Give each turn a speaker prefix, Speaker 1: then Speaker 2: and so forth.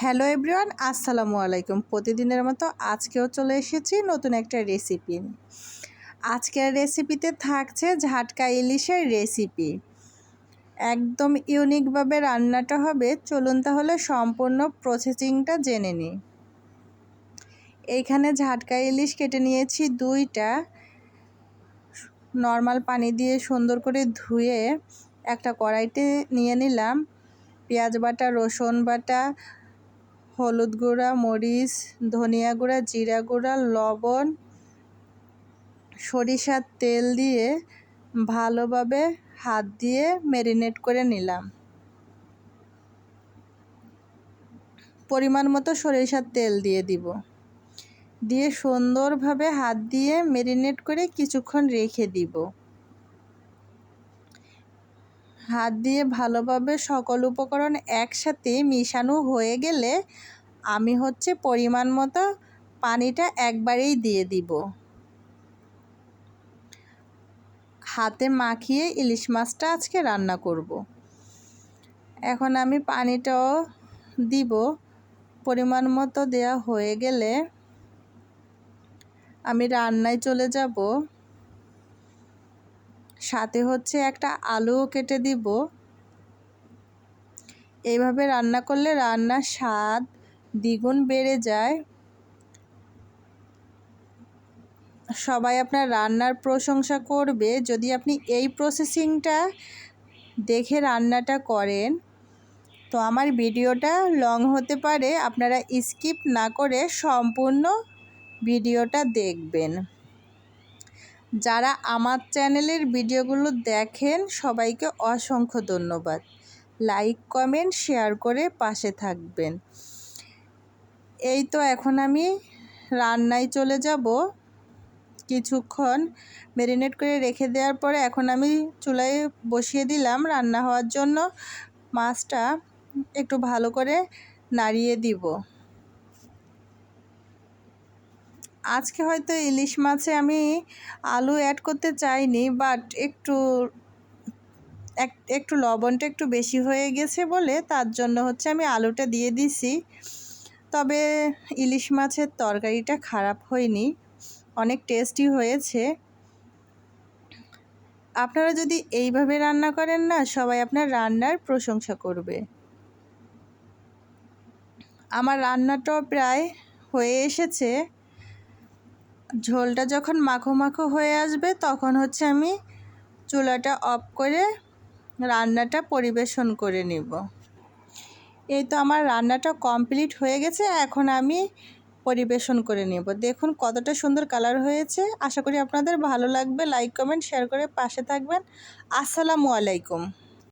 Speaker 1: Hello everyone, আসসালামু আলাইকুম। প্রতিদিনের মতো আজকেও চলে এসেছি নতুন একটা রেসিপি আজকের রেসিপিতে থাকছে ঝাটকা ইলিশের রেসিপি। একদম ইউনিকভাবে রান্নাটা হবে, চলুন তাহলে সম্পূর্ণ প্রসেসিংটা জেনে নিই। এইখানে ঝাটকা ইলিশ কেটে নিয়েছি দুইটা। নর্মাল পানি দিয়ে সুন্দর করে ধুয়ে একটা কড়াইতে নিয়ে নিলাম। পেঁয়াজ বাটা, রসুন বাটা হলুদ গুঁড়া, মরিচ, ধনিয়া গুঁড়া, জিরা গুঁড়া, লবণ, সরিষার তেল দিয়ে ভালোভাবে হাত দিয়ে ম্যারিনেট করে নিলাম। পরিমাণ মতো সরিষার তেল দিয়ে দিব। দিয়ে সুন্দরভাবে হাত দিয়ে ম্যারিনেট করে কিছুক্ষণ রেখে দিব। হাত দিয়ে ভালোভাবে সকল উপকরণ একসাথে মিশানো হয়ে গেলে আমি হচ্ছে পরিমাণ মতো পানিটা একবারেই দিয়ে দিব। হাতে মাখিয়ে ইলিশ মাছটা আজকে রান্না করব। এখন আমি পানিটাও দিব। পরিমাণ মতো দেয়া হয়ে গেলে আমি রান্নায় চলে যাব। সাথে হচ্ছে একটা আলুও কেটে দিব। এইভাবে রান্না করলে রান্নার স্বাদ দ্বিগুণ বেড়ে যায়। সবাই আপনার রান্নার প্রশংসা করবে। যদি আপনি এই প্রসেসিংটা দেখে রান্নাটা করেন, তো আমার ভিডিওটা লং হতে পারে। আপনারা স্কিপ না করে সম্পূর্ণ ভিডিওটা দেখবেন। যারা আমার চ্যানেলের ভিডিওগুলো দেখেন, সবাইকে অসংখ্য ধন্যবাদ। লাইক, কমেন্ট, শেয়ার করে পাশে থাকবেন। এই তো এখন আমি রান্নায় চলে যাব। কিছুক্ষণ ম্যারিনেট করে রেখে দেওয়ার পরে এখন আমি চুলায় বসিয়ে দিলাম রান্না হওয়ার জন্য। মাছটা একটু ভালো করে নাড়িয়ে দিব। আজকে হয়তো ইলিশ মাছে আমি আলু অ্যাড করতে চাইনি বাট একটু একটু লবণটা একটু বেশি হয়ে গেছে বলে তার জন্য হচ্ছে আমি আলুটা দিয়ে দিছি। তবে ইলিশ মাছের তরকারিটা খারাপ হয়নি, অনেক টেস্টি হয়েছে। আপনারা যদি এইভাবে রান্না করেন না, সবাই আপনার রান্নার প্রশংসা করবে। আমার রান্নাটাও প্রায় হয়ে এসেছে। ঝোলটা যখন মাখো মাখো হয়ে আসবে, তখন হচ্ছে আমি চুলাটা অফ করে রান্নাটা পরিবেশন করে নিব। এই তো আমার রান্নাটা কমপ্লিট হয়ে গেছে, এখন আমি পরিবেশন করে নেব। দেখুন কতটা সুন্দর কালার হয়েছে, আশা করি আপনাদের ভালো লাগবে। লাইক, কমেন্ট, শেয়ার করে পাশে থাকবেন। আসসালামু আলাইকুম।